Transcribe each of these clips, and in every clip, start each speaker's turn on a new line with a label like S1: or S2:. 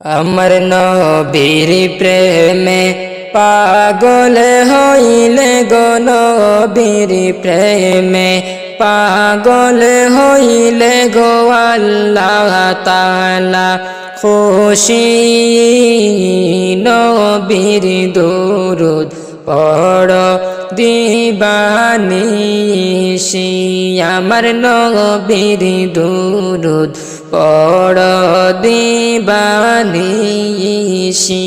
S1: আমার নবীর প্রেমে পাগল হইলে গো নবীর প্রেমে পাগল হইলে গো আল্লাহ তালা খুশি নবীর দুরুদ পড় দিবানিসি আমার নবীর দুরুদ পড় দিবানিসি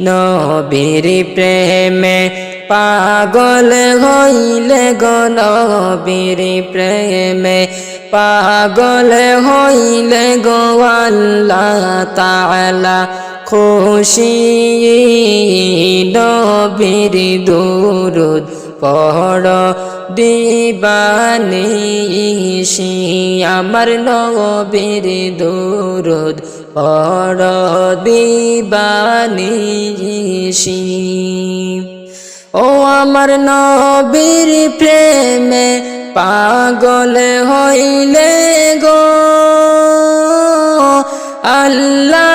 S1: নবীর প্রেমে পাগল হইলে গো নবীর প্রেমে। পাগল হইলে গো আল্লাহ তাআলা খুশি। নবীর দুরুদ পড় দিবানিসি আমার নবীর দুরুদ পড় দিবানিসি ও আমার নবীর প্রেমে পাগল হইলে গো, আল্লাহ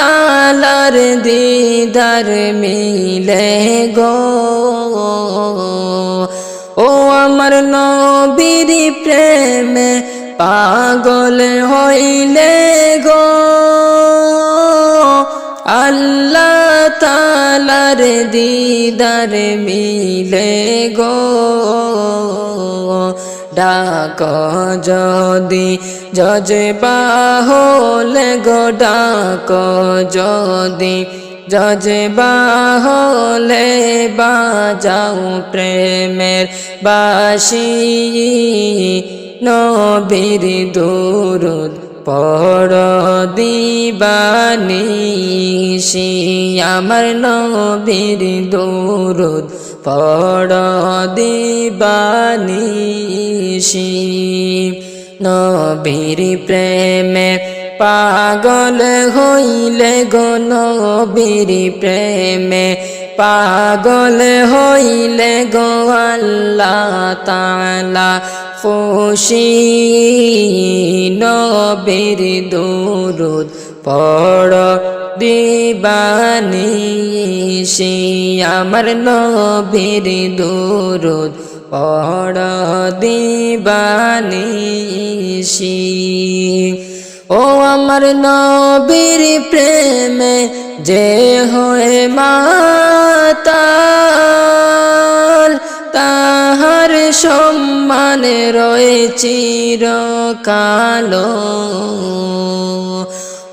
S1: তালার দিদার মিলে গো। ও আমার নবীর প্রেমে পাগল হইলে গো। আল্লাহ তালার দিদার মিলে গো। ডাক যদি যজবা হলে গো ডাক যদি যজবা হলে বাজাও প্রেমের বাসি। নবীর দুরুদ পড় দিবানিসি আমার নবীর দুরুদ। পড় দিবানিসি নবীর প্রেমে পাগল হইলে গো নবীর প্রেমে। পাগল হইলে গো আল্লাহ তালা খুশি নবীর দুরুদ পড় দিবানিসি আমার নবীর দুরুদ পড় দিবানিসি ও আমার নবীর প্রেমে যে হয়ে তাহার সম্মানে রয়েছে কালো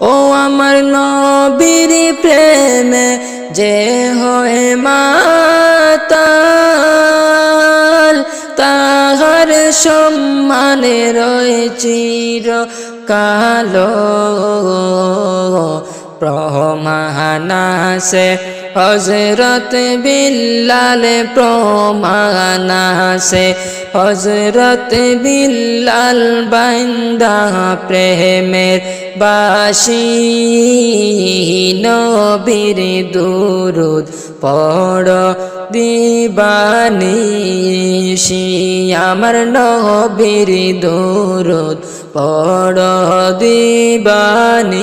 S1: ও আমার নবীর প্রেমে যে হয়ে মাতাল, তাহার সম্মানে রয়েছে কালো প্রমানাসে হজরত বিল্লাল প্রমানাসে হজরত বিল্লাল বান্দা প্রেমের বাসি। নবীর দুরুদ পড় দিবানিসি আমার নবীর দুরুদ পড় দিবানিসি